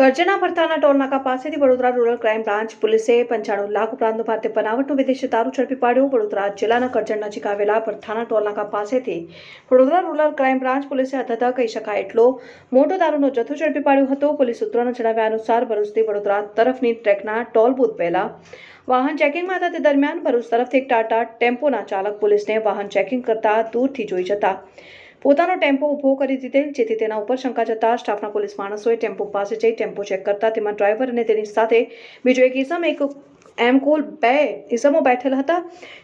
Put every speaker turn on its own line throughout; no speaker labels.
કરજણના ભરતાના ટોલનાકા પાસેથી Vadodara rural crime branch પોલીસે પંચાણું લાખ ઉપરાંતનો ભારતીય બનાવટનો વિદેશી દારૂ ઝડપી પાડ્યો. વડોદરા જિલ્લાના કરજણ નજીક આવેલા ભરથાના ટોલનાકા પાસેથી વડોદરા રૂરલ ક્રાઇમ બ્રાન્ચ પોલીસે અધધા કહી શકાય એટલો મોટો દારૂનો જથ્થો ઝડપી પાડ્યો હતો. પોલીસ સૂત્રોના જણાવ્યા અનુસાર ભરૂચથી વડોદરા તરફની ટ્રેકના ટોલ બૂથ પહેલા વાહન ચેકિંગમાં હતા. તે દરમિયાન ભરૂચ તરફથી એક ટાટા ટેમ્પોના ચાલક પોલીસને વાહન ચેકિંગ કરતા દૂરથી જોઈ જતા પોતાનો ટેમ્પો ઊભો કરી દીધેલ, જેથી તેના ઉપર શંકા જતા સ્ટાફના પોલીસ માણસોએ ટેમ્પો પાસે જઈ ટેમ્પો ચેક કરતા તેમાં ડ્રાઈવર અને તેની સાથે બીજો એક ઇસમ એક એમ કુલ બે ઇસમો બેઠેલ હતા,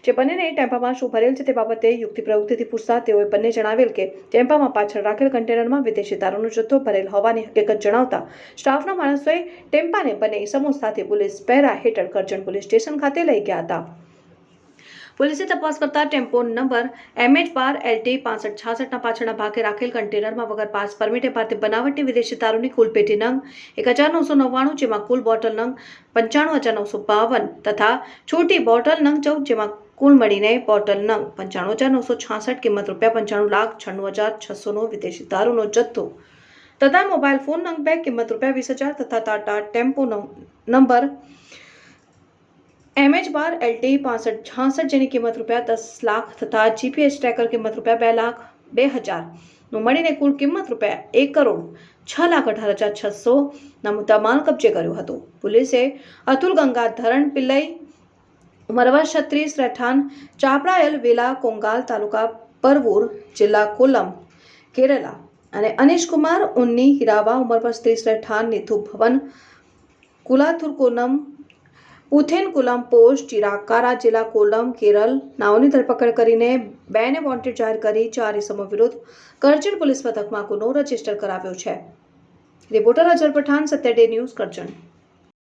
જે બંનેને ટેમ્પામાં શું ભરેલ છે તે બાબતે યુક્તિ પ્રવૃત્તિથી પૂછતા તેઓએ બંને જણાવેલ કે ટેમ્પામાં પાછળ રાખેલ કન્ટેનરમાં વિદેશી દારૂનો જથ્થો ભરેલ હોવાની હકીકત જણાવતા સ્ટાફના માણસોએ ટેમ્પાને બંને ઇસમો સાથે પોલીસ પહેરા હેઠળ કરજણ પોલીસ સ્ટેશન ખાતે લઈ ગયા હતા. પોલીસે તપાસ કરતા ટેમ્પો નંબર એમએચ બાર એલટી પાસઠ છાસઠના પાછળના ભાગે રાખેલ કન્ટેનરમાં વગર પાસ પરમિટે ભારતીય બનાવટી વિદેશી દારૂની કુલ પેટી નંગ એક હજાર નવસો નવ્વાણું જેમાં કુલ બોટલ નંગ પંચાણું હજાર નવસો બાવન તથા છોટી બોટલ નંગ ચૌદ જેમાં કુલ મળીને બોટલ નંગ પંચાણું હજાર નવસો છાસઠ કિંમત રૂપિયા પંચાણું લાખ છન્નું હજાર છસોનો વિદેશી દારૂનો જથ્થો તથા મોબાઈલ ફોન નંગ બે કિંમત રૂપિયા વીસ હજાર તથા ટાટા ટેમ્પોનો નંબર એમએચ બાર એલટી પાસઠ છાસઠ જેની કિંમત રૂપિયા દસ લાખ તથા જીપીએસ ટ્રેકર કિંમત રૂપિયા બે લાખ બે હજારનું મળીને કુલ કિંમત રૂપિયા એક કરોડ છ લાખ અઢાર હજાર છસો ના મુદ્દા માલ કબજે કર્યો હતો પોલીસે અતુલ ગંગાધરણ પિલ્લઈ મરવા છત્રીસ રહેઠાણ ચાપડાયલ વેલા કોંગાલ તાલુકા પરવૂર જિલ્લા કોલમ કેરલા અને અનિશકુમાર ઉન્ની હિરાવા ઉમર પર ત્રીસ રહેઠાણ નીથુ ભવન કુલાથુર કોલમ પુથેન કુલમ પોસ્ટ, ચિરાકારા જિલ્લા કોલમ કેરળ નાઓની ધરપકડ કરીને બેને વોન્ટેડ જાહેર કરી ચાર ઇસમો વિરુદ્ધ કરજણ પોલીસ મથકમાં ગુનો રજિસ્ટર કરાવ્યો છે. Reporter Azhar Pathan, Satya day news Karjan.